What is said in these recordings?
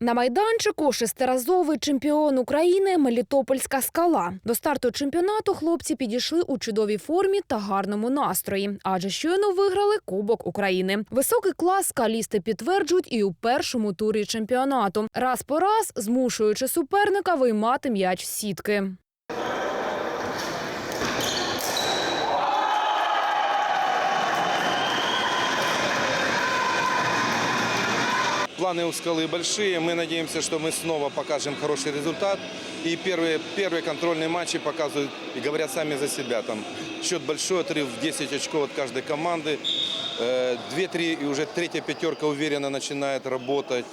На майданчику шестиразовий чемпіон України Мелітопольська скала. До старту чемпіонату хлопці підійшли у чудовій формі та гарному настрої, адже щойно виграли Кубок України. Високий клас скалісти підтверджують і у першому турі чемпіонату, раз по раз змушуючи суперника виймати м'яч в сітки. Планы у скалы большие. Мы надеемся, что мы снова покажем хороший результат. И первые, первые контрольные матчи показывают и говорят сами за себя. Там счет большой, отрыв в 10 очков от каждой команды. Э, Две-три, и уже третья пятерка уверенно начинает работать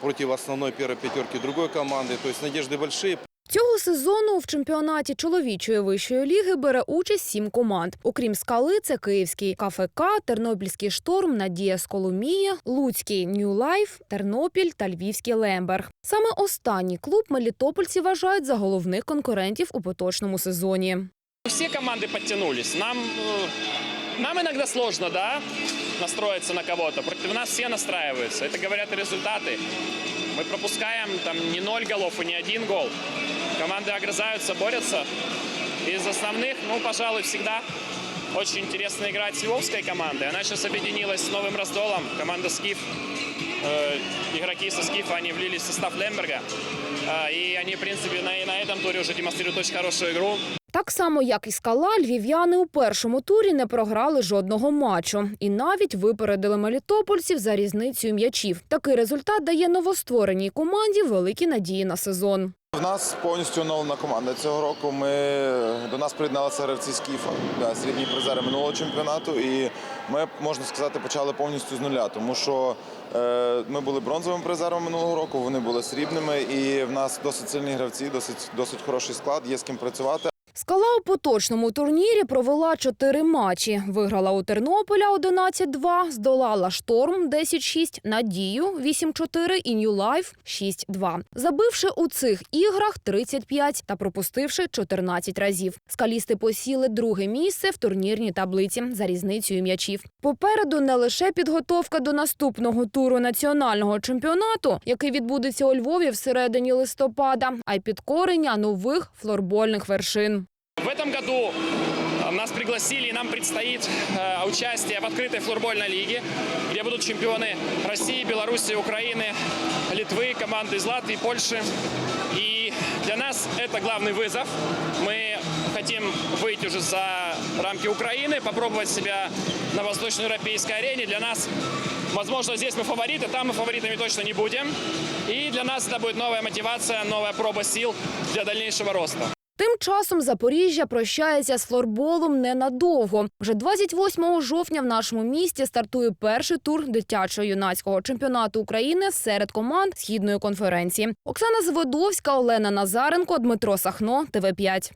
против основной первой пятерки другой команды. То есть надежды большие. Цього сезону в чемпіонаті чоловічої вищої ліги бере участь сім команд. Окрім скали, це Київський КФК, Тернопільський шторм, Надія Сколомія, Луцький Нью Лайф, Тернопіль та Львівський Лемберг. Саме останній клуб мелітопольці вважають за головних конкурентів у поточному сезоні. Все команды подтянулись. Нам, э, нам иногда сложно, да, настроиться на кого-то. Против нас все настраиваются. Это говорят и результаты. Мы пропускаем там не ноль голов и не один гол. Команды огрызаются, борются. Из основных, ну, пожалуй, всегда очень интересно играть с львовской командой. Она сейчас объединилась с Новым Раздолом. Команда «Скиф». Э, игроки со «Скифа», они влились в состав Лемберга. Э, и они, в принципе, на, на этом туре уже демонстрируют очень хорошую игру. Так само, як і скала, львів'яни у першому турі не програли жодного матчу і навіть випередили мелітопольців за різницею м'ячів. Такий результат дає новоствореній команді великі надії на сезон. В нас повністю оновлена команда цього року. Ми до нас приєдналися гравці з Києва, да, срібні призери минулого чемпіонату. І ми, можна сказати, почали повністю з нуля, тому що е, ми були бронзовими призерами минулого року, вони були срібними, і в нас досить сильні гравці, досить досить хороший склад, є з ким працювати. Скала у поточному турнірі провела чотири матчі. Виграла у Тернополя 11-2, здолала Шторм 10-6, Надію 8-4 і Нью Лайф 6-2. Забивши у цих іграх 35 та пропустивши 14 разів. Скалісти посіли друге місце в турнірній таблиці за різницею м'ячів. Попереду не лише підготовка до наступного туру національного чемпіонату, який відбудеться у Львові всередині листопада, а й підкорення нових флорбольних вершин. Этом году э, нас пригласили, и нам предстоит э, участие в открытой флорбольной лиге, где будут чемпионы России, Беларуси, Украины, Литвы, команды из Латвии, Польши. И для нас это главный вызов. Мы хотим выйти уже за рамки Украины, попробовать себя на восточноевропейской арене. Для нас, возможно, здесь мы фавориты, там мы фаворитами точно не будем. И для нас это будет новая мотивация, новая проба сил для дальнейшего роста. Тим часом Запоріжжя прощається з флорболом ненадовго. Вже 28 жовтня в нашому місті стартує перший тур дитячо-юнацького чемпіонату України серед команд східної конференції. Оксана Зводовська, Олена Назаренко, Дмитро Сахно, ТВ 5